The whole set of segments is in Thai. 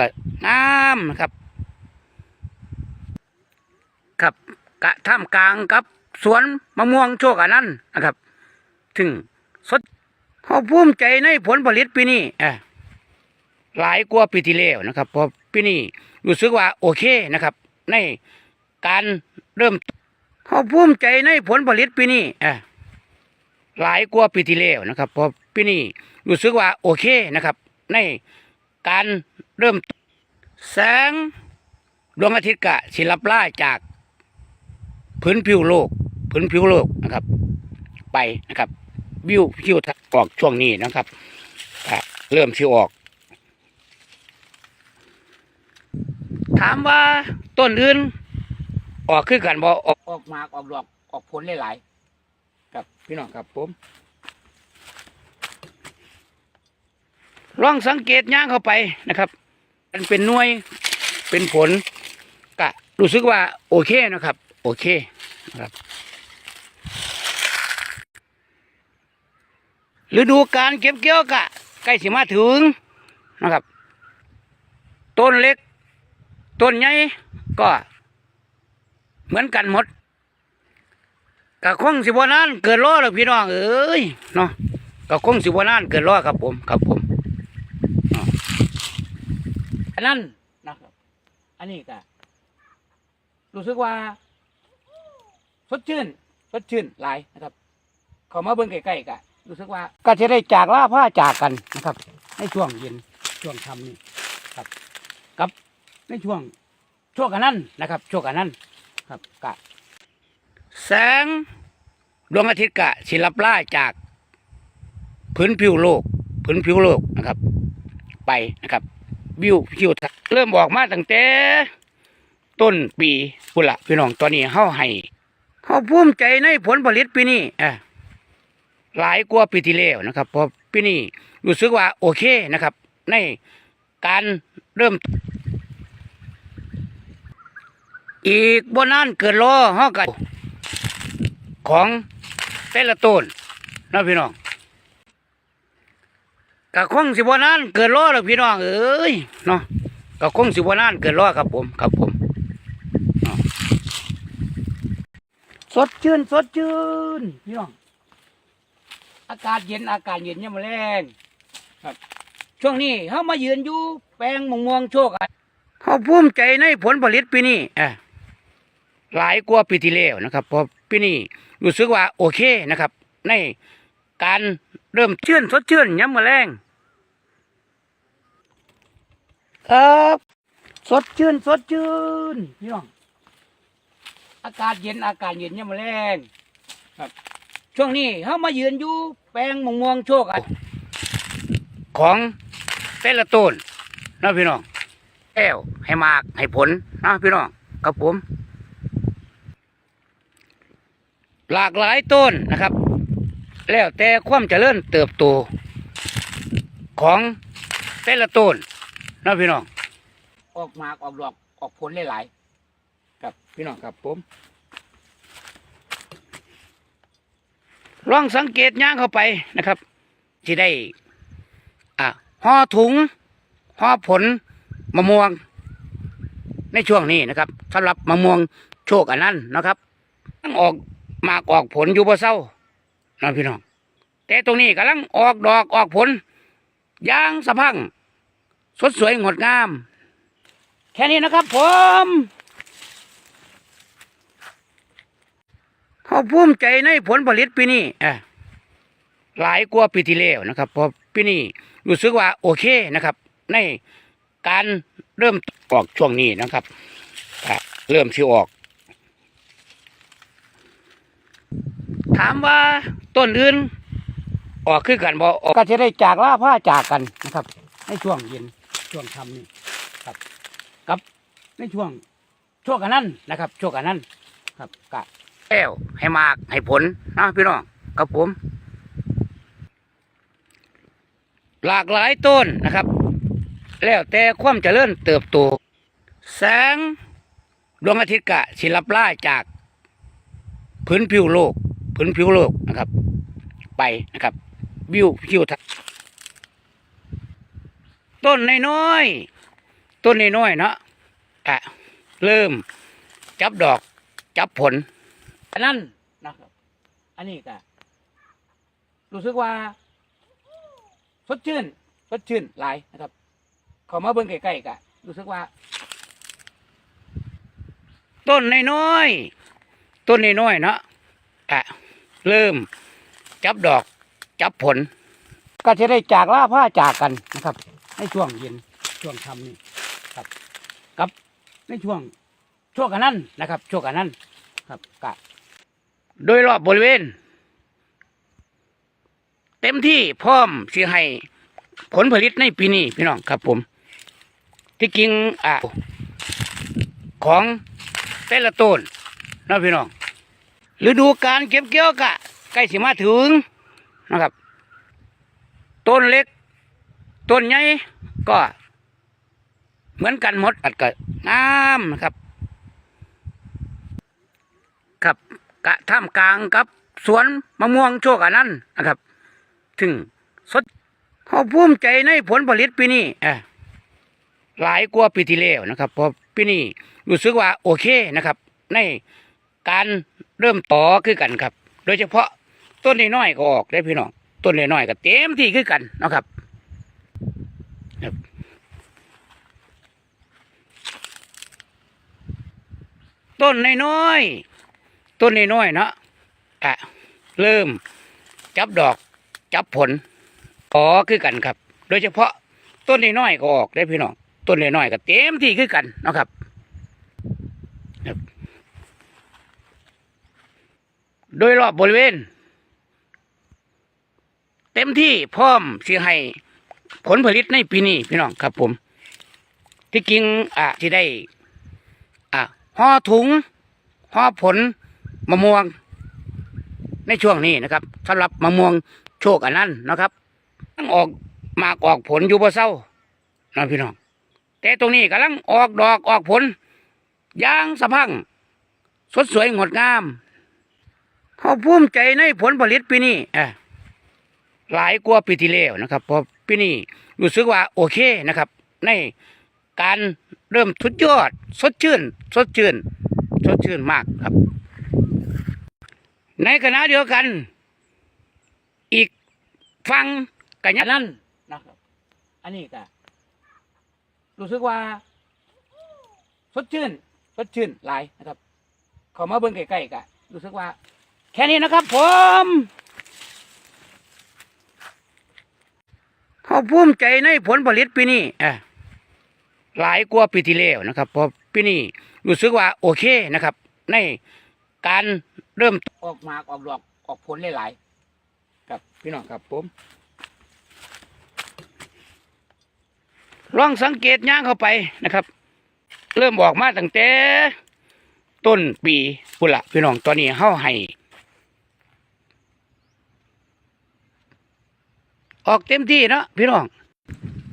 ก็งามนะครับ ครับกะท่ามกลางกับ สวนมะม่วงโชคอันนั้นนะครับ ถึงสดเขาภูมิใจในผลผลิตปีนี้อะหลายกว่าปีที่แล้วนะครับเพอปีนี้รู้สึกว่าโอเคนะครับ ในการเริ่มเขาภูมิใจในผลผลิตปีนี้อะหลายกว่าปีที่แล้วนะครับเพอปีนี้รู้สึกว่าโอเคนะครับ ใน การเริ่มแสงดวงอาทิตย์กะศิลับล่าจากพื้นผิวโลก พื้นผิวโลกนะครับ ไปนะครับ วิวคิวออกช่วงนี้นะครับเริ่มที่ออก ถามว่าต้นอื่น ออกคือกันบ่ออกออกมาออกดอกออกผลหลายๆครับพี่น้องครับผม ลองสังเกตย่างเข้าไปนะครับ มันเป็นหน่วยเป็นผลก็รู้สึกว่าโอเคนะครับ โอเคนะครับฤดูการเก็บเกี่ยวกะใกล้สิมาถึงนะครับ ต้นเล็ก ต้นใหญ่ก็ เหมือนกันหมดกะคงสิบวนานเกินร้อแล้วพี่น้องเอ้ยเนาะกะคงสิบวนานเกินร้อครับผมครับผมเนาะอั นั้นนะครับ อันนี้ก็รู้สึกว่า สดชื่น สดชื่นหลายนะครับเขามาเบิ่งใกล้ๆกะรู้สึกว่าก็จะได้จากล่าผ้าจากกันนะครับ ในช่วงเย็นช่วงค่ำนี่ครับ กับในช่วงช่วงกันนั้นนะครับช่วงกันนั้นครับกะแสงดวงอาทิตย์กะศิลับล่าจากพื้นผิวโลกพื้นผิวโลกนะครับ ไปนะครับ วิวคิวเริ่มออกมาตั้งแต่ต้นปีพุ่นละพี่น้องตอนนี้เฮาให้เฮาภูมิใจในผลผลิตปีนี้อะหลายกว่าปีที่แล้วนะครับเพอปีนี้รู้สึกว่าโอเคนะครับ ในการเริ่ม อีกบนนั้นเกิดรอเฮากันของแต่ละต้นนะพี่น้อง ก็คงสิบนนั้นเกิดรอแล้วพี่น้องเอ้ยเนาะก็คงสิบนนั้นเกิดรอครับผมครับผมสดชื่นสดชื่นพี่น้องอากาศเย็นอากาศเย็นเนี่ยมมาแรงครับ ช่วงนี้เขามายืนอยู่แปลงมะม่วงโชคอะเขาภูมิใจในผลผลิตปีนี้อะหลายกว่าปีที่แล้วนะครับเพอปีนี้รู้สึกว่าโอเคนะครับ ใน การเริ่มชื่นสดชื่นย้ำมาแรงครับ สดชื่นสดชื่นพี่น้องอากาศเย็นอากาศเย็นเนี่ยามมาแรงครับ ช่วงนี้เขามายืนอยู่แปลงมะม่วงโชคอะของแต่ละต้นนะพี่น้องแก้วให้มากให้ผลนะพี่น้องกับผม หลากหลายต้นนะครับ แล้วแต่ความเจริญเติบโตของแต่ละต้นนะพี่น้อง ออกมาออกดอกออกผลหลายๆครับพี่น้องครับผมลองสังเกตย่างเข้าไปนะครับที่ได้อะห่อถุงห่อผลมะม่วง ในช่วงนี้นะครับสำหรับมะม่วงโชคอันนั้นนะครับตั้งออกมากออกผลอยู่บ่เศร้า นะพี่น้อง แต่ตรงนี้กำลังออกดอกออกผลยางสะพัง สดสวยงดงาม แค่นี้นะครับผมเขาภูมิใจในผลผลิตปีนี้อะหลายกว่าปีที่แล้วนะครับเพอปีนี้รู้สึกว่าโอเคนะครับ ในการเริ่มออกช่วงนี้นะครับเริ่มที่ออก ถามว่า ต้นอื่นออกคือกันบ่ออกก็จะได้จากล่าผ้าจากกันนะครับ ในช่วงเย็นช่วงค่ำนี่ครับกับในช่วงช่วงกันนั้นนะครับ ช่วงกันนั้นครับกะแก้วให้มากให้ผลนะพี่น้องกับผม หลากหลายต้นนะครับ แล้วแต่ความเจริญเติบโตแสงดวงอาทิตย์กะศิลับล่าจากพื้นผิวโลก พื้นผิวโลกนะครับ ไปนะครับ วิวคิวทัศต้นน้อยต้นน้อยๆเนาะอะเริ่มจับดอกจับผลอันนั้นนะครับ อันนี้ก็รู้สึกว่าสดชื่นสดชื่นหลายนะครับขามาเบิ่งใกล้ๆก็รู้สึกว่า ต้นน้อยๆต้นน้อยๆเนาะอะ เริ่มจับดอกจับผล ก็จะได้จากล่าผ้าจากกันนะครับ ในช่วงเย็นช่วงค่ำนี่ครับกับในช่วงช่วงกันนั้นนะครับช่วงกันนั้นครับกะโดยรอบบริเวณ เต็มที่พร้อมสิให้ผลผลิตในปีนี้พี่น้องครับผม ที่จริงอะของแต่ละต้นนะพี่น้อง ฤดูการเก็บเกี่ยวกะใกล้สิมาถึงนะครับ ต้นเล็ก ต้นใหญ่ก็ เหมือนกันหมดอัดก็งามนะครับ ครับกะท่ามกลางกับสวนมะม่วงโชคอันนั้นนะครับ ถึงสดเขาภูมิใจในผลผลิตปีนี้อะหลายกว่าปีที่แล้วนะครับเพราะปีนี้รู้สึกว่าโอเคนะครับ ใน การเริ่มต่อคือกันครับ โดยเฉพาะต้นน้อยๆก็ออกได้พี่น้องต้นน้อยๆก็เต็มที่คือกันนะครับต้นน้อยๆต้นน้อยๆเนาะอะเริ่มจับดอกจับผลอ๋อคือกันครับ โดยเฉพาะต้นน้อยๆก็ออกได้พี่น้องต้นน้อยๆก็เต็มที่คือกันนะครับ โดยรอบบริเวณ เต็มที่พร้อมสิให้ผลผลิตในปีนี้พี่น้องครับผม ที่จริงอะที่ได้อะห่อถุงห่อผลมะม่วง ในช่วงนี้นะครับสำหรับมะม่วงโชคอันนั้นนะครับตั้งออกมากออกผลอยู่บ่เศร้านะพี่น้อง แต่ตรงนี้กำลังออกดอกออกผลอยางสะพังสดสวยงดงาม เขาภูมิใจในผลผลิตปีนี้อะหลายกว่าปีที่แล้วนะครับเพราะปีนี้รู้สึกว่าโอเคนะครับ ในการเริ่มทุดยอด สดชื่น สดชื่น สดชื่นมากครับ ในขณะเดียวกัน อีกฟังกันยนั้นนะครับ อันนี้ก็รู้สึกว่า สดชื่น สดชื่นหลายนะครับ เขามาเบิ่งใกล้ๆก็รู้สึกว่า แค่นี้นะครับผมเขาภูมิใจในผลผลิตปีนี้อะหลายกว่าปีที่แล้วนะครับเพราะปีนี้รู้สึกว่าโอเคนะครับ ในการเริ่มออกมาออกดอกออกผลหลายๆครับพี่น้องครับผมลองสังเกตย่างเข้าไปนะครับ เริ่มออกมาตั้งแต่ต้นปีพุ่นละพี่น้องตอนนี้เฮาให้ ออกเต็มที่เนาะพี่น้อง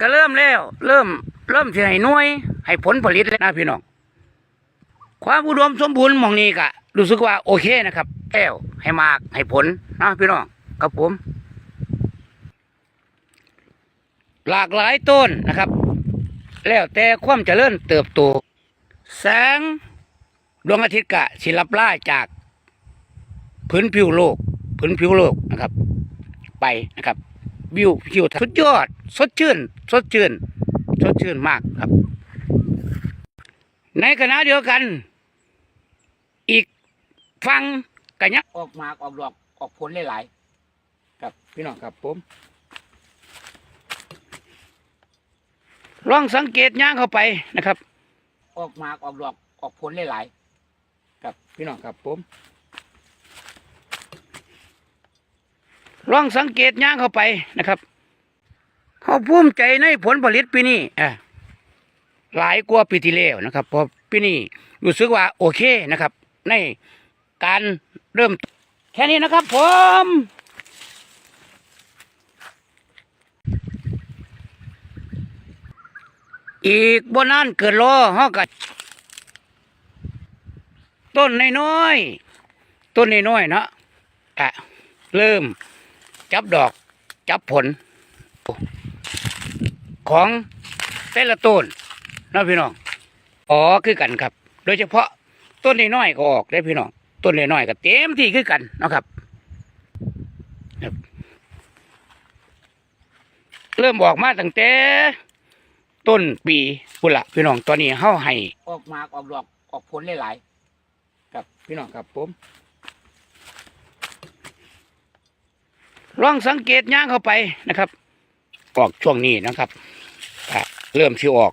ก็เริ่มแล้ว เริ่ม เริ่มสิให้หน่วยให้ผลผลิตแล้วนะพี่น้อง ความอุดมสมบูรณ์มองนี้ก็รู้สึกว่าโอเคนะครับแก้วให้มากให้ผลนะพี่น้องกับผม หลากหลายต้นนะครับ แล้วแต่ความเจริญเติบโตแสงดวงอาทิตย์กะศิลับล่าจากพื้นผิวโลก พื้นผิวโลกนะครับ ไปนะครับ วิวผิวทัศน์สุดยอด สดชื่น สดชื่น สดชื่นมากครับ ในขณะเดียวกัน อีกฟังกันยักออกหมากออกดอกออกผลหลายๆครับพี่น้องครับผมลองสังเกตย่างเข้าไปนะครับ ออกหมากออกดอกออกผลหลายๆครับพี่น้องครับผม ลองสังเกตย่างเข้าไปนะครับ เขาภูมิใจในผลผลิตปีนี้อะหลายกว่าปีที่แล้วนะครับเพราะปีนี้รู้สึกว่าโอเคนะครับ ในการเริ่มแค่นี้นะครับผมอีกบนนั้นเกิดรอฮอกัดต้นน้อยๆต้นน้อยๆเนาะอะเริ่ม จับดอก จับผล ของแต่ละต้นนะพี่น้องอ๋อคือกันครับ โดยเฉพาะต้นน้อยๆก็ออกได้พี่น้องต้นน้อยๆก็เต็มที่คือกันนะครับเริ่มออกมาตั้งแต่ต้นปีพุ่นละพี่น้องตอนนี้เฮาให้ออกมาออกดอกออกผลหลายๆครับพี่น้องครับผม ลองสังเกตย่างเข้าไปนะครับ ออกช่วงนี้นะครับเริ่มที่ออก